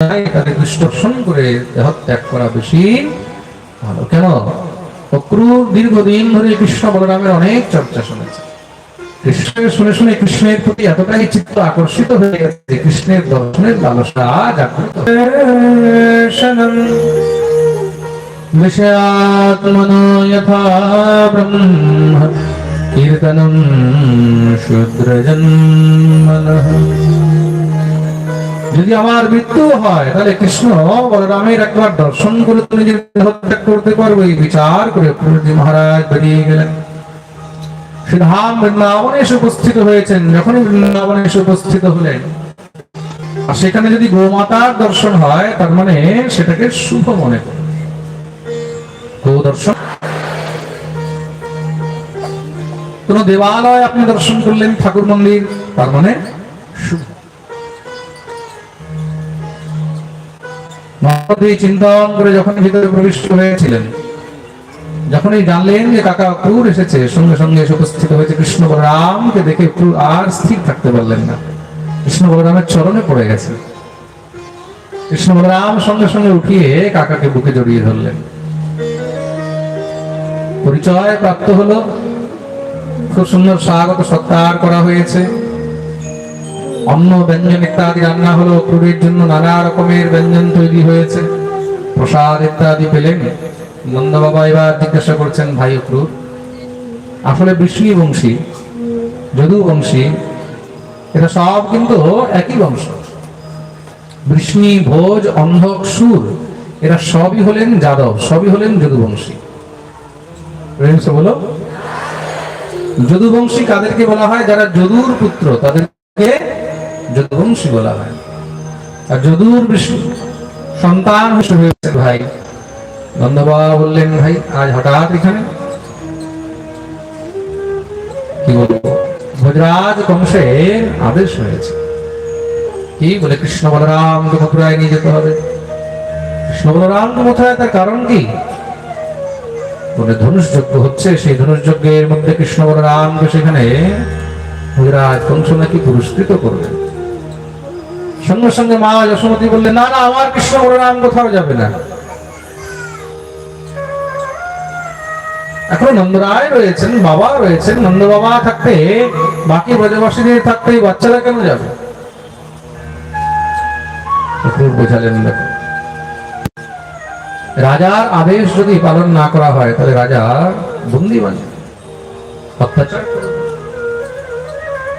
যায় তাদের দৃষ্ট দর্শন করে দেহ ত্যাগ করা বেশি ভালো কেন অক্রুর দীর্ঘদিন ধরে কৃষ্ণ বলরামের অনেক চর্চা শুনেছে কৃষ্ণের শুনে শুনে কৃষ্ণের প্রতি এতটাই চিত্ত আকর্ষিত হয়ে গেছে যে কৃষ্ণের দর্শনের লালসা জাগ্রত দর্শনম विषयात्मनो यथा ब्रह्म कीर्तनं শূদ্রজন্মনঃ যদি আমার মৃত্যু হয়, তাহলে কৃষ্ণ বলরামের একবার দর্শন করে তুমি নিজের দেহ ত্যাগ করতে পারবে, এই বিচার করে প্রভুজি মহারাজ বেরিয়ে গেলেন। বৃন্দাবনে এসে উপস্থিত হয়েছেন, যখনই বৃন্দাবনে এসে উপস্থিত হলেন। আর সেখানে যদি গোমাতার দর্শন হয়, তার মানে সেটাকে শুভ মনে করে। গো দর্শন কোন দেবালয় আপনি দর্শন করলেন ঠাকুর মন্দির, তার মানে শুভ। মহাদেব চিন্তন করে যখন ভিতরে প্রবেশ হয়েছিলেন, যখনই জানলেন যে কাকা অক্রুর এসেছে, সঙ্গে সঙ্গে এসে উপস্থিত হয়েছে কৃষ্ণ বলরামকে দেখে অক্রুর আর স্থির থাকতে পারলেন না। কৃষ্ণ বলরামের চরণে পড়ে গেছে। কৃষ্ণ বলরাম সঙ্গে সঙ্গে উঠিয়ে কাকাকে বুকে জড়িয়ে ধরলেন। পরিচয় প্রাপ্ত হলো। খুব সুন্দর স্বাগত সৎকার করা হয়েছে। অন্ন, ব্যঞ্জন ইত্যাদি রান্না হলো ক্রুরের জন্য নানা রকমের ব্যঞ্জন তৈরি হয়েছে। প্রসাদ ইত্যাদি পেলেন। নন্দ বাবা এবার জিজ্ঞাসা করছেন, ভাই ক্রুর আসলে বিষ্ণু বংশী, যদু বংশী এটা সব কিন্তু একই বংশ। বৃষ্ণি, ভোজ, অন্ধক, সুর, এরা সবই হলেন যাদব, সবই হলেন যদুবংশী বলো যদুবংশী কাদেরকে বলা হয়? যারা যদুর পুত্র, তাদেরকে যদুবংশী বলা হয়। আর যদুর বিষ্ণু সন্তান হয়েছে ভাই। নন্দবাবা বললেন, ভাই, আজ হঠাৎ এখানে? কি বলব? ভোজরাজ কংসের আদেশ হয়েছে। কি বলে, কৃষ্ণ বলরামকে মথুরায় নিয়ে যেতে হবে। কৃষ্ণ বলরামকে মথুরায় তার কারণ কি? বলে ধনুষ যজ্ঞ হচ্ছে, সেই ধনুষ যজ্ঞের মধ্যে কৃষ্ণ বলরামকে সেখানে ভোজরাজ কংস নাকি পুরস্কৃত করবেন। সঙ্গে সঙ্গে মা যশোমতী বললেন, না না, আমার কৃষ্ণ বলরাম কোথাও যাবে না। এখন নন্দরায় রয়েছেন, বাবা রয়েছেন, নন্দ বাবা থাকতে, বাকি ব্রজবাসীদের থাকতে বাচ্চারা কেন যাবে? বোঝালেন রাজার আদেশ যদি পালন না করা হয়, তাহলে রাজা বন্দি বানে। অত্যাচার।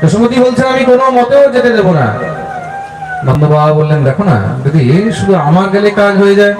যশোমতী বলছেন, আমি কোনো মতেও যেতে দেব না। নন্দ বাবা বললেন, দেখো না, যদি শুধু আমার গেলে কাজ হয়ে যায়?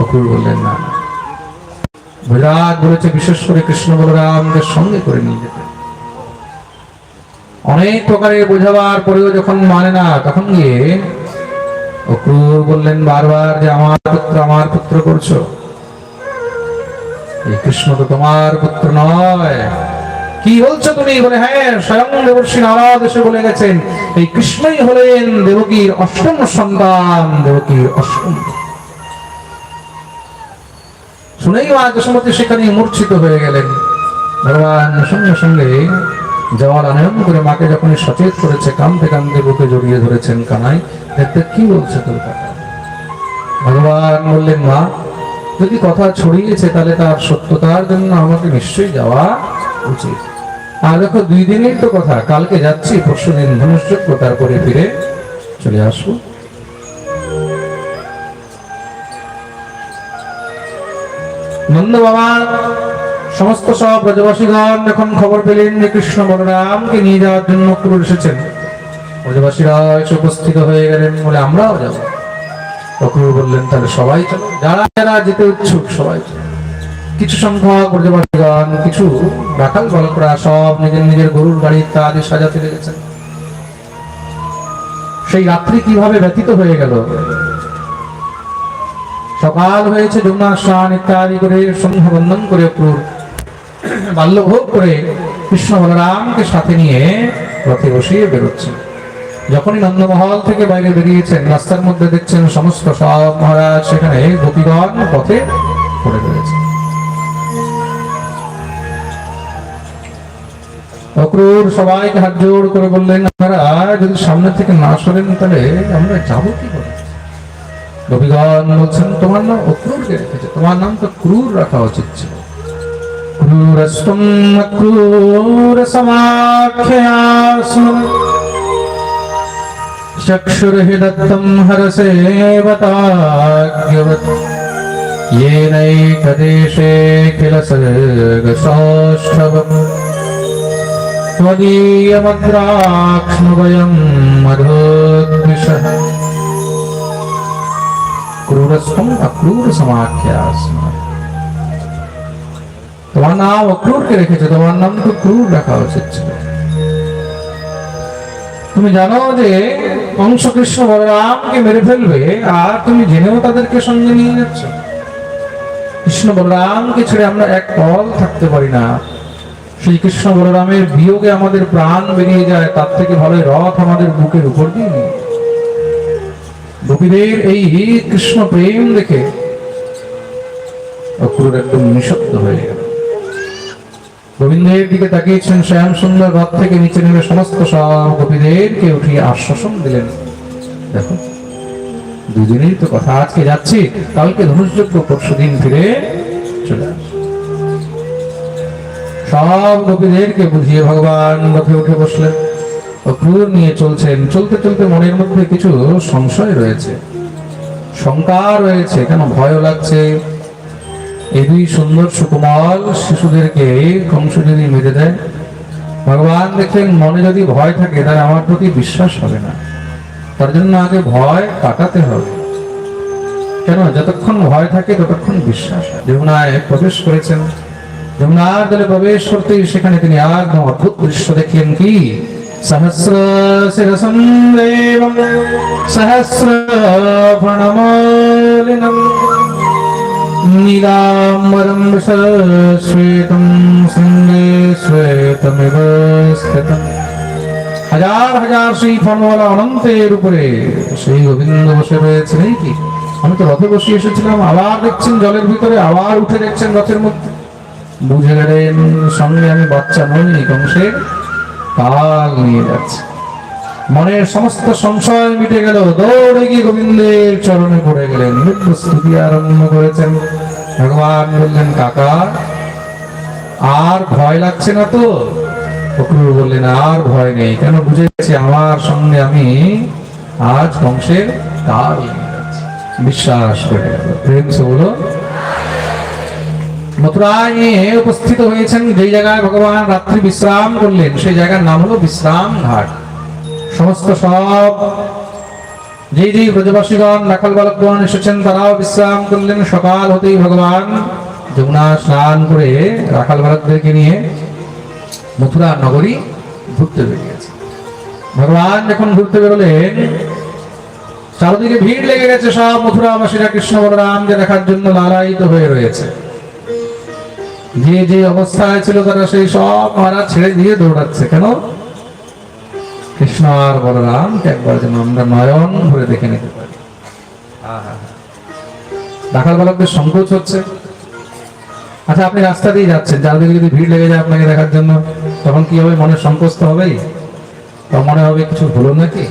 অক্রুর বললেন, না বিরাট বলেছে, বিশেষ করে কৃষ্ণ বলরামকে সঙ্গে করে নিয়ে যেতে। অনেক প্রকারে বোঝাবার পরেও যখন মানে না, তখন গিয়ে অক্রুর বললেন, বারবার যে আমার পুত্র আমার পুত্র করছ? এই কৃষ্ণ তো তোমার পুত্র নয়। কি বলছো তুমি? বলে হ্যাঁ স্বয়ং দেবর্ষী নারদ এসে বলে গেছেন, এই কৃষ্ণই হলেন দেবকীর অষ্টম সন্তান, দেবকীর অষ্টম। শুনেই মা যশোমতী সেখানে মূর্ছিত হয়ে গেলেন। ভগবান সঙ্গে সঙ্গে জওয়াল আনয়ন করে মাকে যখন সচেত করেছে কান্দতে কান্দতে বুকে জড়িয়ে ধরেছেন কানাই দেখতে কি বলছে তোর ভগবান বললেন, মা, যদি কথা ছড়িয়েছে, তাহলে তার সত্যতার জন্য আমাকে নিশ্চয়ই যাওয়া উচিত। আর দেখো, দুই দিনের তো কথা, কালকে যাচ্ছি, পরশু দিন ধনুষ্যজ্ঞ তারপরে ফিরে চলে আসব। নন্দ বাবা, সমস্ত সব ব্রজবাসীগণ এখন খবর পেলেন যে কৃষ্ণ বলরামকে নিয়ে যাওয়ার জন্য ক্রুর এসেছেন। ব্রজবাসীরা এসে উপস্থিত হয়ে গেলেন বলে আমরাও যাব। অক্রুর বললেন, তাহলে সবাই চলো। যারা যারা যেতে ইচ্ছুক, সবাই চলো। কিছু সংখ্যক ব্রজবাসীগণ কিছু রাখাল বালকরা সব নিজের নিজের গরুর গাড়ি ইত্যাদি সাজাতে লেগেছেন সেই রাত্রি কীভাবে ব্যতীত হয়ে গেল? সকাল হয়েছে যমুনা স্নান ইত্যাদি করে সন্ধ্যা বন্ধন করে ক্রুর বাল্যভোগ করে কৃষ্ণ বলরামকে সাথে নিয়ে রথে বসিয়ে বেরোচ্ছেন। যখনই নন্দমহল থেকে বাইরে বেরিয়েছেন, রাস্তার মধ্যে দেখছেন সমস্ত সব মহারাজ সেখানে গোপীগণ পথে পড়ে রয়েছে অক্রুর সবাইকে হাত জোড় করে বললেন আপনারা যদি সামনে থেকে না সরেন তাহলে আমরা যাবো কি করে রবিগণ বলছেন তোমার নাম অক্রূরকে রেখেছে তোমার নাম তো ক্রূর রাখা উচিত ছিল ক্রূরস্তম ক্রূর সমাখ্যাস্ম চক্ষুর্হি দত্তম হরসেবতাজ্ঞবৎ येनैकदेशे किल सर्गसौष्ठवम् त्वदीयमद्राक्ष्मवयं मधोद्विषः ক্রূরস্তম অক্রূর সমাখ্যাস্ম তোমার নাম অক্রূরকে রেখেছে তোমার নাম তো ক্রূর রাখা উচিত ছিল তুমি জানো যে কংস কৃষ্ণ বলরামকে মেরে ফেলবে আর তুমি জেনেও তাদেরকে সঙ্গে নিয়ে যাচ্ছ কৃষ্ণ বলরামকে ছেড়ে আমরা এক পল থাকতে পারি না শ্রী কৃষ্ণ বলরামের বিয়োগে আমাদের প্রাণ বেরিয়ে যায়, তার থেকে ভালো রথ আমাদের বুকের উপর দিয়ে। গোপীদের এই কৃষ্ণ প্রেম দেখে অক্রূর একদম নিঃশব্দ হয়ে গেল গোবিন্দের দিকে তাকিয়েছেন শ্যাম সুন্দর রথ থেকে নিচে নেমে সমস্ত সব গোপীদেরকে উঠিয়ে আশ্বাসন দিলেন দেখো দুদিনেই তো কথা আজকে যাচ্ছি, কালকে ধনুষযজ্ঞ পরশু দিন ফিরে সব গোপীদেরকে বুঝিয়ে ভগবান রথে উঠে বসলেন অক্রূর নিয়ে চলছেন। চলতে চলতে মনের মধ্যে কিছু সংশয় রয়েছে। শঙ্কা রয়েছে, কেন ভয় লাগছে? এই দুই সুন্দর সুকুমাল শিশুদেরকে কংস যদি মেরে দেয়, ভগবান দেখলেন মনে যদি ভয় থাকে, তাহলে আমার প্রতি বিশ্বাস হবে না। তার জন্য আগে ভয় কাটাতে হবে। কেন? যতক্ষণ ভয় থাকে, ততক্ষণ বিশ্বাস যমুনায় প্রবেশ করেছেন। যমুনার প্রবেশ করতেই সেখানে তিনি একদম অদ্ভুত দৃশ্য দেখলেন কি? সহস্র শিরসম দেবম সহস্র প্রণমলিনম নীলাম্বরম শ্বেতম সঙ্গে শ্বেতমিব স্থিতম। হাজার হাজার সেই ফলওয়ালা অনন্তের উপরে সেই গোবিন্দ বসে রয়েছে কি? আমি তো রথে বসে এসেছিলাম, আবার দেখছেন জলের ভিতরে, আবার উঠে দেখছেন রথের মধ্যে। বুঝে গেলেন সঙ্গে আমি বাচ্চা নই কংসের কাল নিয়ে যাচ্ছে। মনের সমস্ত সংশয় মিটে গেল। দৌড়ে গিয়ে গোবিন্দের চরণে পড়ে গেলেন। নৃত্য স্তুতি আরম্ভ করেছেন। ভগবান বললেন, কাকা, আর ভয় লাগছে না তো? ফকরুল বললেন, আর ভয় নেই। কেন বুঝে গেছি আমার সঙ্গে আমি আজ কংসের কাল বিশ্বাস করে প্রেম সে বলো মথুরায় উপস্থিত হয়েছেন যেই জায়গায় ভগবান রাত্রি বিশ্রাম করলেন, সেই জায়গার নাম হলো বিশ্রাম ঘাট সমস্ত সব যেই যেই ব্রজবাসীগণ রাখাল বালকগণ এসেছেন, তারাও বিশ্রাম করলেন। সকাল হতেই ভগবান যমুনা স্নান করে রাখাল বালকদেরকে নিয়ে মথুরা নগরী ঘুরতে বেরিয়েছে। ভগবান যখন ঘুরতে বেরোলেন, চারদিকে ভিড় লেগে গেছে সব মথুরাবাসীরা, কৃষ্ণ বলরামকে দেখার জন্য লালায়িত হয়ে রয়েছে। যে যে অবস্থায় ছিল তারা সেই সব মহারাজ ছেড়ে দিয়ে দৌড়াচ্ছে। কেন? কৃষ্ণ আর বলরামকে একবার যেন আমরা নয়ন ভরে দেখে নিতে পারি। রাখাল বালকদের সংকোচ হচ্ছে। আচ্ছা আপনি রাস্তা দিয়ে যাচ্ছেন। চারদিকে যদি ভিড় লেগে যায় আপনাকে দেখার জন্য, তখন কি হবে? মনের সংকোচ তো হবেই। বা মনে হবে কিছু হলো নাকি?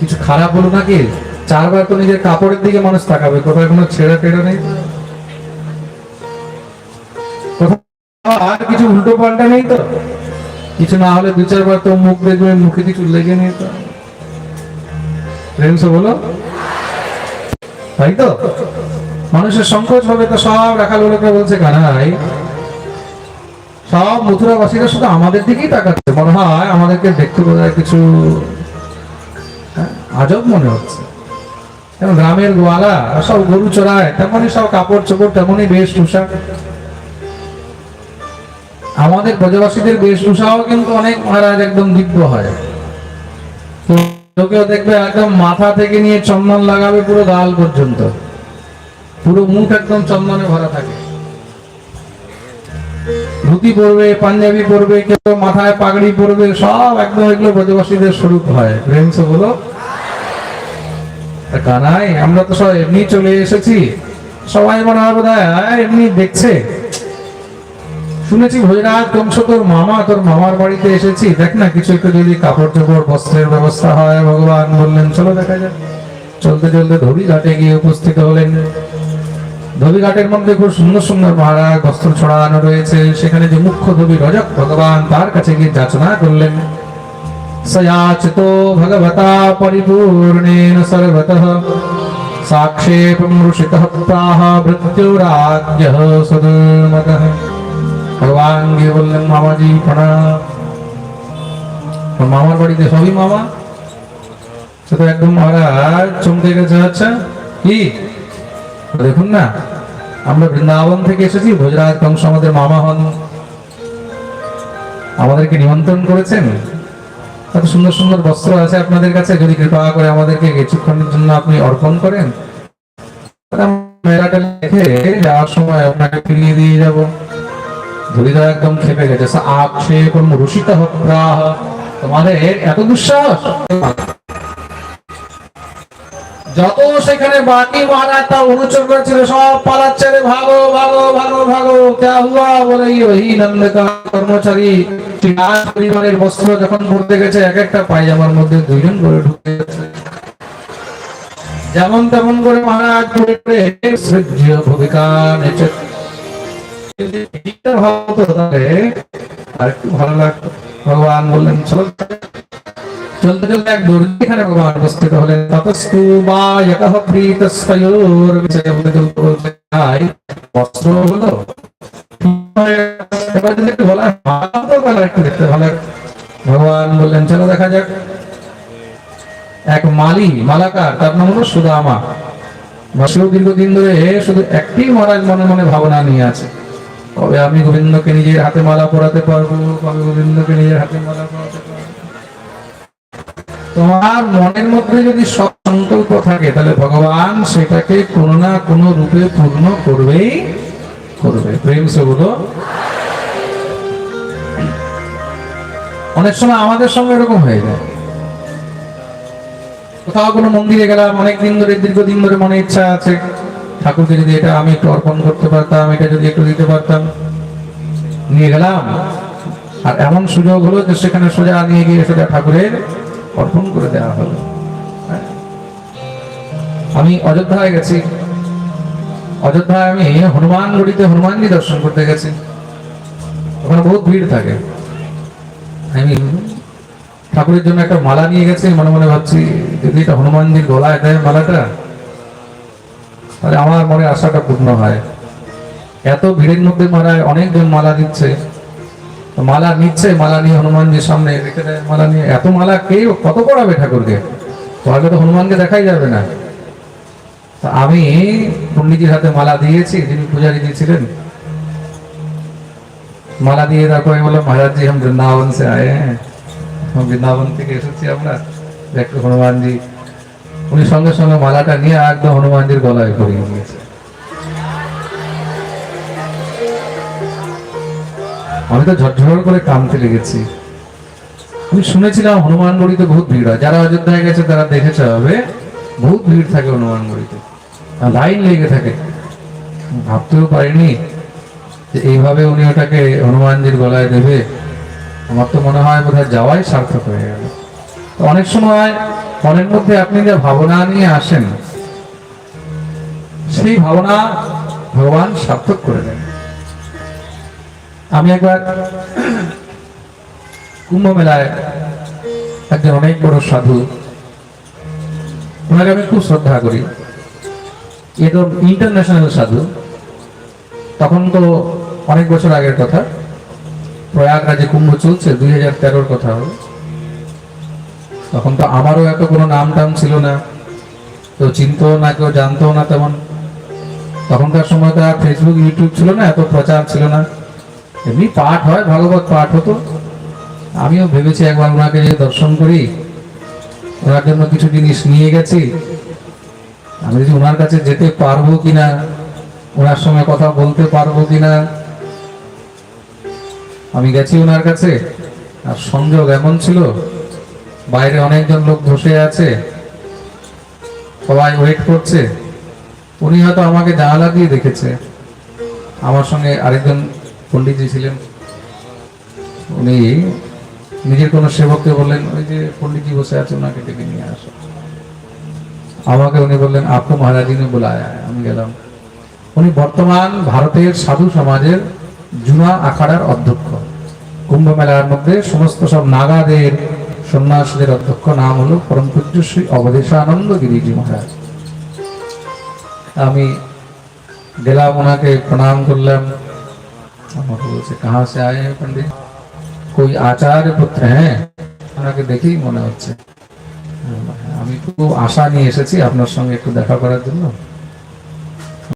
কিছু খারাপ হলো নাকি? চারবার তো নিজের কাপড়ের দিকে মানুষ তাকাবে। কোথায় কোনো ছেঁড়া টেড়া নেই। আর কিছু উল্টো পাল্টা নেই তো? কিছু না হলে দু চারবার তো মুখ দেখবে মুখে কিছু লেগে নেই তো। বলো? তাই তো? মানুষের সংকোচ হবে তো সব রাখাল লোকে বলছে কানাই। সব মথুরাবাসীরা শুধু আমাদের দিকেই তাকাচ্ছে। মনে হয় আমাদেরকে দেখতে বোধহয় কিছু হ্যাঁ, আজব মনে হচ্ছে। গ্রামের গোয়ালা সব গরু চড়ায় তেমনই সব কাপড় চোপড় তেমনই বেশভূষা আমাদের ব্রজবাসীদের বেশভূষাও কিন্তু অনেক মহারাজ একদম দিব্য হয়। লোকেও দেখবে একদম মাথা থেকে নিয়ে চন্দন লাগাবে পুরো গাল পর্যন্ত। পুরো মুখ একদম চন্দনে ভরা থাকে। ধুতি পরবে, পাঞ্জাবি পরবে, কেউ মাথায় পাগড়ি পরবে, সব একদম এগুলো ব্রজবাসীদের স্বরূপ হয়। প্রেম সে বলো। কানাই আমরা তো সব এমনি চলে এসেছি। সবাই মনে হয় বোধ এমনি দেখছে। শুনেছি ভোজরাজ কংস তোর মামা, তোর মামার বাড়িতে এসেছি। দেখ না, কিছু একটু যদি কাপড় চোপড় বস্ত্রের ব্যবস্থা হয়, ভগবান বললেন, চলো দেখা যাক। চলতে চলতে ধবি ঘাটে গিয়ে উপস্থিত হলেন। ধবি ঘাটের মধ্যে খুব সুন্দর সুন্দর মহারাজ বস্ত্র ছড়ানো রয়েছে। সেখানে যে মুখ্য ধবি রজক, ভগবান তার কাছে গিয়ে যাচনা করলেন। সয়াচিতো ভগবতা পরিপূর্ণেন সর্বতঃ। সাক্ষেপম ঋষিতঃ প্রাহ মৃত্যুরাজ্য সদমতঃ ভগবান গিয়ে বললেন, মামাজি প্রণাম মামার বাড়িতে সবই মামা? সে তো একদম মহারাজ, চমকে গেছে। আচ্ছা কি? দেখুন না, আমরা বৃন্দাবন থেকে এসেছি, ভোজরাজ কংস আমাদের মামা হন। আমাদেরকে নিমন্ত্রণ করেছেন। এত সুন্দর সুন্দর বস্ত্র আছে আপনাদের কাছে, যদি কৃপা করে আমাদেরকে কিছুক্ষণের জন্য আপনি অর্পণ করেন মেলাটা লিখে যাওয়ার সময় আপনাকে ফিরিয়ে দিয়ে যাব। ধরিদা একদম খেপে গেছে। সা আক্ষেপ রুষিত হপ্রাহ তোমাদের এত দুঃসাহস? যত সেখানে বাকি মহারাজ তা অনুচর করেছিল, সব পালাচ্ছে রে ভাগো ভাগো ভাগো ভাগো। ক্যা হুয়া বলে ওই নন্দকা কর্মচারী পরিবারের বস্ত্র যখন পড়তে গেছে, এক একটা পায়জামার মধ্যে দুইজন করে ঢুকে গেছে। যেমন তেমন করে মহারাজ পড়ে ভূমিকা নেচে ভগবান বললেন চলো দেখা যাক। এক মালি, মালাকার, তার নাম হলো সুদামা। বাসেও দীর্ঘদিন ধরে শুধু একটি মহারাজ মনে মনে ভাবনা নিয়ে আছে। কবে আমি গোবিন্দকে নিজের হাতে মালা পরাতে পারব কবে গোবিন্দকে নিজের হাতে মালা পরাতে তোমার মনের মধ্যে যদি সব সংকল্প থাকে, তাহলে ভগবান সেটাকে কোনো না কোনো রূপে পূর্ণ করবেই করবে। প্রেম সে বলো। অনেক সময় আমাদের সঙ্গে এরকম হয়ে যায়। কোথাও কোনো মন্দিরে গেলাম, অনেক দিন ধরে, দীর্ঘদিন ধরে মনে ইচ্ছা আছে ঠাকুরকে যদি এটা আমি একটু অর্পণ করতে পারতাম, এটা যদি একটু দিতে পারতাম, নিয়ে গেলাম। আর এমন সুযোগ হলো যে সেখানে সোজা নিয়ে গিয়ে সোজা ঠাকুরের অর্পণ করে দেওয়া হলো। আমি অযোধ্যায় গেছি। অযোধ্যায় আমি হনুমান গড়িতে হনুমানজি দর্শন করতে গেছি। ওখানে বহুত ভিড় থাকে। আমি ঠাকুরের জন্য একটা মালা নিয়ে গেছি। মনে মনে ভাবছি যদি এটা হনুমানজির গলায় দেয় মালাটা? তাহলে আমার মনে আশাটা পূর্ণ হয়। এত ভিড়ের মধ্যে মারা অনেকজন মালা দিচ্ছে। মালা নিচ্ছে, মালা নিয়ে হনুমানজির সামনে রেখে দেয়। মালা নিয়ে, এত মালা কে কত পড়াবে ঠাকুরকে? হয়তো তো হনুমানকে দেখাই যাবে না। তা আমি পন্ডিজির হাতে মালা দিয়েছি, যিনি পূজারি দিয়েছিলেন মালা দিয়ে তারপরে বললাম মহারাজজি আমি বৃন্দাবন সে আয় হ্যাঁ। বৃন্দাবন থেকে এসেছি আমরা। দেখ হনুমানজি উনি সঙ্গে সঙ্গে মালাটা নিয়ে একদম হনুমানজির গলায় পরিয়ে দিয়েছে। আমি তো ঝরঝর করে কামতে লেগেছি। আমি শুনেছিলাম হনুমান গড়িতে বহুত ভিড় হয়। যারা অযোধ্যায় গেছে তারা দেখেছে হবে, বহুত ভিড় থাকে হনুমান গড়িতে। লাইন লেগে থাকে। ভাবতেও পারিনি যে এইভাবে উনি ওটাকে হনুমানজির গলায় দেবে। আমার তো মনে হয় বোধহয় যাওয়াই সার্থক হয়ে গেল। অনেক সময় মনের মধ্যে আপনি যে ভাবনা নিয়ে আসেন, সেই ভাবনা ভগবান সার্থক করে দেন। আমি একবার কুম্ভ মেলায় একজন অনেক বড় সাধু, ওনাকে আমি খুব শ্রদ্ধা করি। এ তো ইন্টারন্যাশনাল সাধু, তখন তো অনেক বছর আগের কথা, প্রয়াগরাজে কুম্ভ চলছে, দুই হাজার তেরোর কথা হবে। তখন তো আমারও এত কোনো নাম টাম ছিল না। কেউ চিনতো না, কেউ জানতো না তেমন। তখনকার সময় তো আর ফেসবুক ইউটিউব ছিল না, এত প্রচার ছিল না। এমনি পাঠ হয়, ভাগবত পাঠ হতো। আমিও ভেবেছি একবার ওনাকে যে দর্শন করি, ওনার জন্য কিছু জিনিস নিয়ে গেছি। আমি যদি ওনার কাছে যেতে পারব কিনা, ওনার সঙ্গে কথা বলতে পারব কিনা, আমি গেছি ওনার কাছে। আর সংযোগ এমন ছিল বাইরে অনেকজন লোক বসে আছে। সবাই ওয়েট করছে। উনি হয়তো আমাকে জানালা দিয়ে দেখেছে। আমার সঙ্গে আরেকজন পণ্ডিতজি ছিলেন। উনি নিজের কোনো সেবককে বললেন, ওই যে পণ্ডিতজি বসে আছে, ওনাকে ডেকে নিয়ে আসো। আমাকে উনি বললেন আপু মহারাজিনে বোলায় আমি গেলাম। উনি বর্তমান ভারতের সাধু সমাজের জুনা আখাড়ার অধ্যক্ষ। কুম্ভ মেলার মধ্যে সমস্ত সব নাগাদের সন্ন্যাসীদের অধ্যক্ষ নাম হলো পরম পূজ্য শ্রী অবদেশানন্দ গিরিজি মহারাজ। আমি গেলাম ওনাকে প্রণাম করলাম। আমাকে বলছে কাহা সে আয়ে হ্যাঁ পন্ডিত কই আচার্য পুত্র হ্যাঁ? ওনাকে দেখেই মনে হচ্ছে। আমি খুব আশা নিয়ে এসেছি আপনার সঙ্গে একটু দেখা করার জন্য।